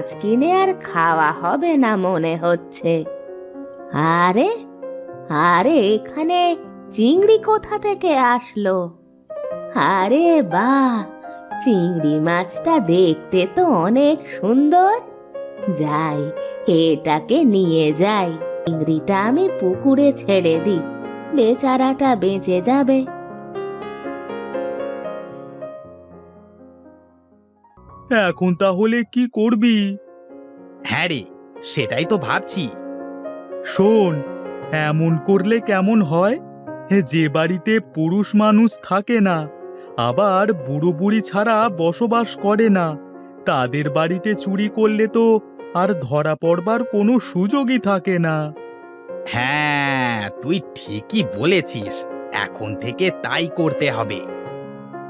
মাছ কিনে আর খাওয়া হবে না মনে হচ্ছে। আরে আরে, এখানে চিংড়ি কোথা থেকে আসলো? আরে বা, চিংড়ি মাছটা দেখতে তো অনেক সুন্দর। যাই, এটাকে নিয়ে যাই। চিংড়িটা আমি পুকুরে ছেড়ে দিই। বেচারাটা বেঁচে যাবে। এখন তাহলে কি করবি? হ্যাঁ রে সেটাই তো ভাবছি। শোন এমন করলে কেমন হয়? যে বাড়িতে পুরুষ মানুষ থাকে না আবার বুড়ো বুড়ি ছাড়া বসবাস করে না তাদের বাড়িতে চুরি করলে তো আর ধরা পড়বার কোনো সুযোগই থাকে না। হ্যাঁ তুই ঠিকই বলেছিস এখন থেকে তাই করতে হবে।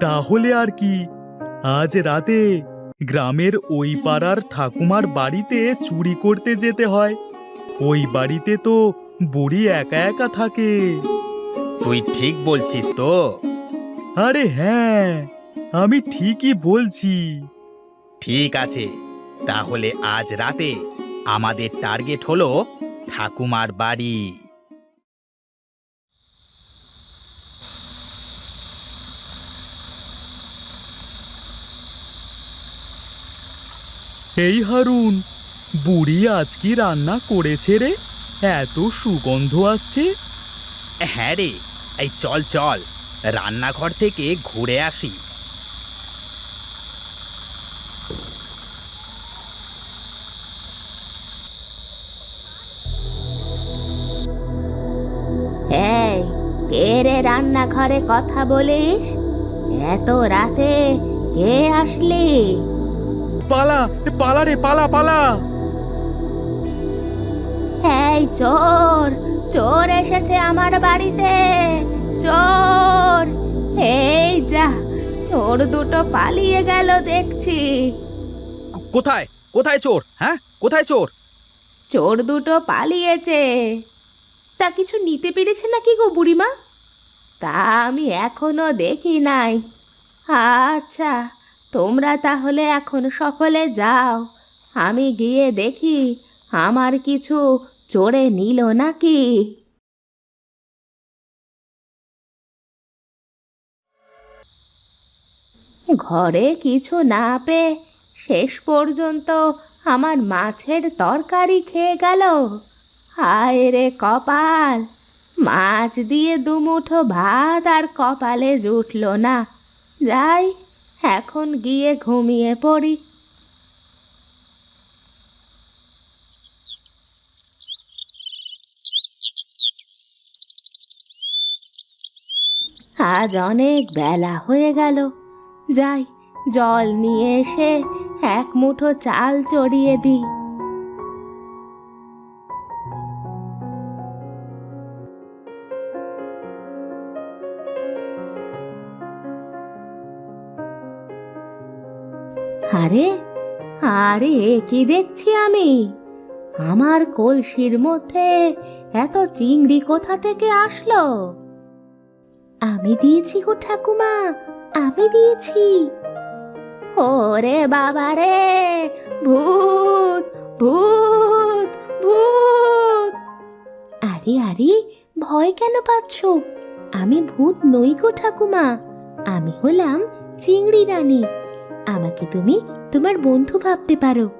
তাহলে আর কি? আজ রাতে গ্রামের ওই পাড়ার ঠাকুমার বাড়িতে চুরি করতে যেতে হয়। ওই বাড়িতে তো বুড়ি একা একা থাকে। তুই ঠিক বলছিস তো। আরে হ্যাঁ আমি ঠিকই বলছি। ঠিক আছে তাহলে আজ রাতে আমাদের টার্গেট হলো ঠাকুমার বাড়ি। এই হারুন বুড়ি আজ কি রান্না করেছে রে? এত সুগন্ধ আসছে। হ্যাঁ রে এই চল চল রান্নাঘর থেকে ঘুরে আসি। এই কে রে রান্নাঘরে কথা বলিস? এত রাতে কে আসলি? পালা পালা রে পালা পালা। এই চোর চোর এসেছে আমার বাড়িতে। চোর এই যা চোর দুটো পালিয়ে গেল দেখছি। কোথায়? কোথায় চোর? হ্যাঁ? কোথায় চোর? চোর দুটো পালিয়েছে। তা কিছু নিতে পেরেছে নাকি গো বুড়িমা? তা আমি এখনও দেখি নাই। আচ্ছা তোমরা তাহলে এখন সকলে যাও। আমি গিয়ে দেখি আমার কিছু চোরে নিল নাকি? ঘরে কিছু না পেয়ে শেষ পর্যন্ত আমার মাছের তরকারি খেয়ে গেল। হায় রে কপাল, মাছ দিয়ে দুমুঠো ভাত আর কপালে জুটল না। যাই এখন গিয়ে ঘুমিয়ে পড়ি। আজ অনেক বেলা হয়ে গেল। যাই, জল নিয়ে এসে এক মুঠো চাল চড়িয়ে দিই। আরে আরে কি দেখছি আমি? আমার কলসির মধ্যে এত চিংড়ি কোথা থেকে আসলো? আমি দিয়েছি গো ঠাকুমা, আমি দিয়েছি। ওরে বাবা রে, ভূত ভূত ভূত। আরে আরে, ভয় কেন পাচ্ছ? আমি ভূত নই গো ঠাকুমা, আমি হলাম চিংড়ি রানী। আমাকে তুমি তোমার বন্ধু ভাবতে পারো।